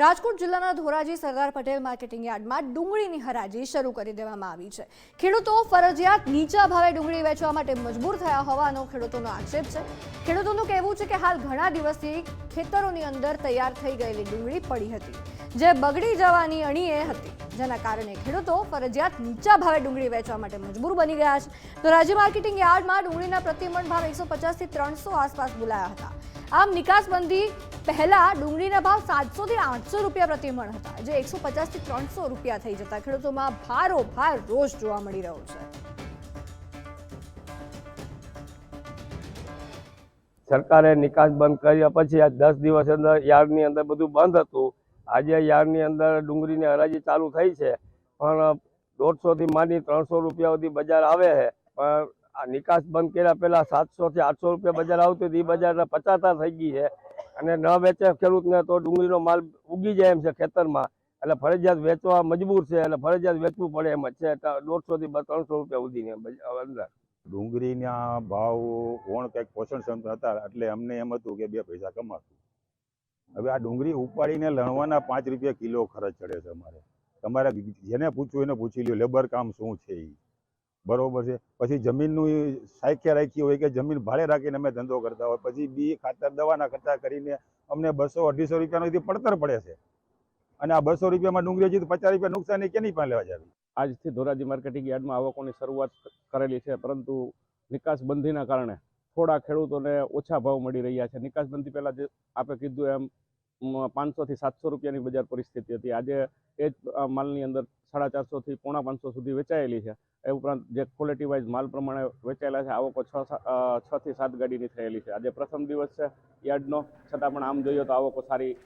રાજકોટ જિલ્લાના ધોરાજી સરદાર પટેલ માર્કેટિંગ યાર્ડમાં ડુંગળીની હરાજી શરૂ કરી દેવામાં આવી છે. ખેડૂતો ફરજિયાત નીચા ભાવે ડુંગળી વેચવા માટે મજબૂર થયા હોવાનો ખેડૂતોનો આક્ષેપ છે. ખેડૂતોનું કહેવું છે કે હાલ ઘણા દિવસથી ખેતરોની અંદર તૈયાર થઈ ગયેલી ડુંગળી પડી હતી, જે બગડી જવાની અણીએ હતી. જેના કારણે ખેડૂતો ફરજિયાત નીચા ભાવે ડુંગળી વેચવા માટે મજબૂર બની ગયા છે. તો રાજ્ય માર્કેટિંગ યાર્ડમાં ડુંગળીના પ્રતિમણ ભાવ એકસો પચાસથી ત્રણસો આસપાસ બોલાયા હતા. આમ નિકાસબંધી પહેલા ડુંગળીના ભાવ સાતસો થી આઠસો રૂપિયા પ્રતિમણ હતા, જે એકસો પચાસથી ત્રણસો રૂપિયા થઈ જતા ખેડૂતોમાં ભારો ભાર રોષ જોવા મળી રહ્યો છે. સરકારે નિકાસ બંધ કર્યા પછી આ દસ દિવસ અંદર યાર્ડની અંદર બધું બંધ હતું. આજે યાર્ડની અંદર ડુંગળીની હરાજી ચાલુ થઈ છે, પણ દોઢસોથી માંડી ત્રણસો રૂપિયા સુધી બજાર આવે છે. પણ આ નિકાસ બંધ કર્યા પહેલાં સાતસોથી આઠસો રૂપિયા બજાર આવતી હતી એ બજાર પચાતા થઈ ગઈ છે. અને ન વેચે ખેડૂતને તો ડુંગળીનો માલ ઉગી જાય એમ છે ખેતરમાં. એટલે ફરજિયાત વેચવા મજબૂર છે, એટલે ફરજિયાત વેચવું પડે એમ જ છે દોઢસોથી ત્રણસો રૂપિયા સુધીની અંદર. ડુંગળીના ભાવ કોણ કંઈક પોષણ ક્ષમતા હતા, એટલે અમને એમ હતું કે બે પૈસા કમાશું. હવે આ ડુંગળી ઉપાડીને લણવાના પાંચ રૂપિયા કિલો ખર્ચ ચડે છે અમારે. તમારે જેને પૂછવું એને પૂછી લ્યો લેબર કામ શું છે એ બરોબર છે? પછી જમીનનું સાયખ્યા રાખી હોય કે જમીન ભાડે રાખીને અમે ધંધો કરતા હોય, પછી બી ખાતર, દવાના ખર્ચા કરીને અમને બસો અઢીસો રૂપિયાનો પડતર પડે છે. અને આ બસો રૂપિયામાં ડુંગળી હજી પચાસ રૂપિયા નુકસાન કેની પણ લેવા જાવી? આજથી ધોરાજી માર્કેટિંગ યાર્ડમાં આવકોની શરૂઆત કરેલી છે, પરંતુ નિકાસ બંધીના કારણે થોડા ખેડૂતોને ઓછા ભાવ મળી રહ્યા છે. નિકાસબંધી પહેલાં જે આપણે કીધું એમ પાંચસોથી સાતસો રૂપિયાની બજાર પરિસ્થિતિ હતી. આજે એ જ માલની અંદર સાડા ચારસોથી પોણા પાંચસો સુધી વેચાયેલી છે. એ ઉપરાંત જે ક્વોલિટી વાઇઝ માલ પ્રમાણે વેચાયેલા છે આવકો છ સા- અ, છ થી સાત ગાડીની થયેલી છે. આજે પ્રથમ દિવસ છે યાર્ડનો. છતાં પણ આમ જોઈએ તો આવકો સારી